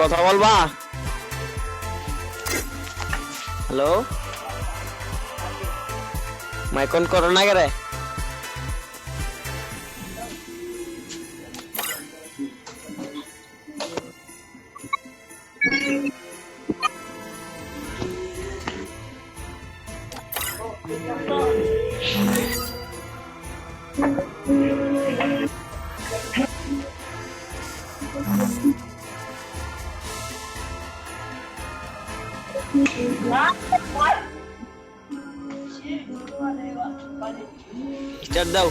কথা বলবা? হ্যালো মাইকন করো না chân đâu